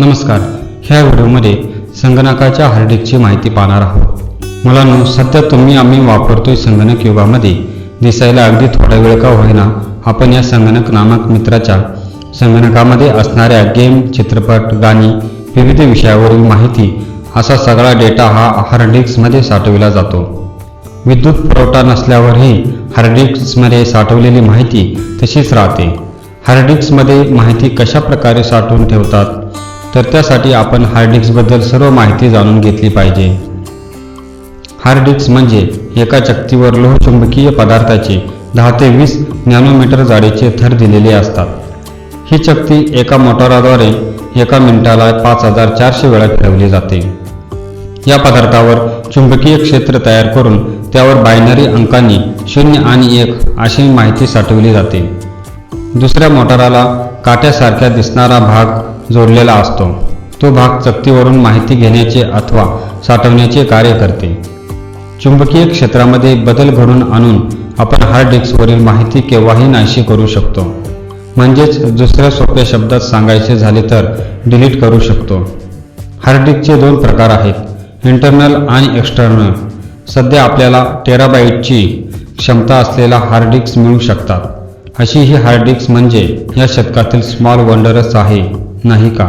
नमस्कार. ह्या व्हिडिओमध्ये संगणकाच्या हार्डडिस्कची माहिती पाहणार आहोत. मुलांनो सध्या तुम्ही आम्ही वापरतोय संगणक युगामध्ये. दिसायला अगदी थोडा वेळ का होईना आपण या संगणक नामक मित्राच्या संगणकामध्ये असणाऱ्या गेम चित्रपट गाणी विविध विषयावरील माहिती असा सगळा डेटा हा हार्डडिस्कमध्ये साठविला जातो. विद्युत पुरवठा नसल्यावरही हार्डडिस्कमध्ये साठवलेली माहिती तशीच राहते. हार्डडिस्कमध्ये माहिती कशा प्रकारे साठवून ठेवतात? तर त्यासाठी आपण हार्डडिस्कबद्दल सर्व माहिती जाणून घेतली पाहिजे. हार्डडिस्क म्हणजे एका चकतीवर लोहचुंबकीय पदार्थाचे दहा ते वीस नॅनोमीटर जाडीचे थर दिलेले असतात. ही चकती एका मोटाराद्वारे एका मिनिटाला पाच हजार चारशे वेळा फिरवली जाते. या पदार्थावर चुंबकीय क्षेत्र तयार करून त्यावर बायनरी अंकांनी शून्य आणि एक अशी माहिती साठवली जाते. दुसऱ्या मोटाराला काट्यासारख्या दिसणारा भाग जोडलेला असतो. तो भाग चकतीवरून माहिती घेण्याचे अथवा साठवण्याचे कार्य करते. चुंबकीय क्षेत्रामध्ये बदल घडून आणून आपण हार्ड डिस्कवरील माहिती केव्हाही नाहीशी करू शकतो. म्हणजेच दुसऱ्या सोप्या शब्दात सांगायचे झाले तर डिलीट करू शकतो. हार्ड डिस्कचे दोन प्रकार आहेत इंटरनल आणि एक्स्टर्नल सध्या आपल्याला टेराबाईटची क्षमता असलेला हार्ड डिस्क मिळू शकतात. अशी ही हार्ड डिस्क म्हणजे या शतकातील स्मॉल वंडरच आहे. नाही का?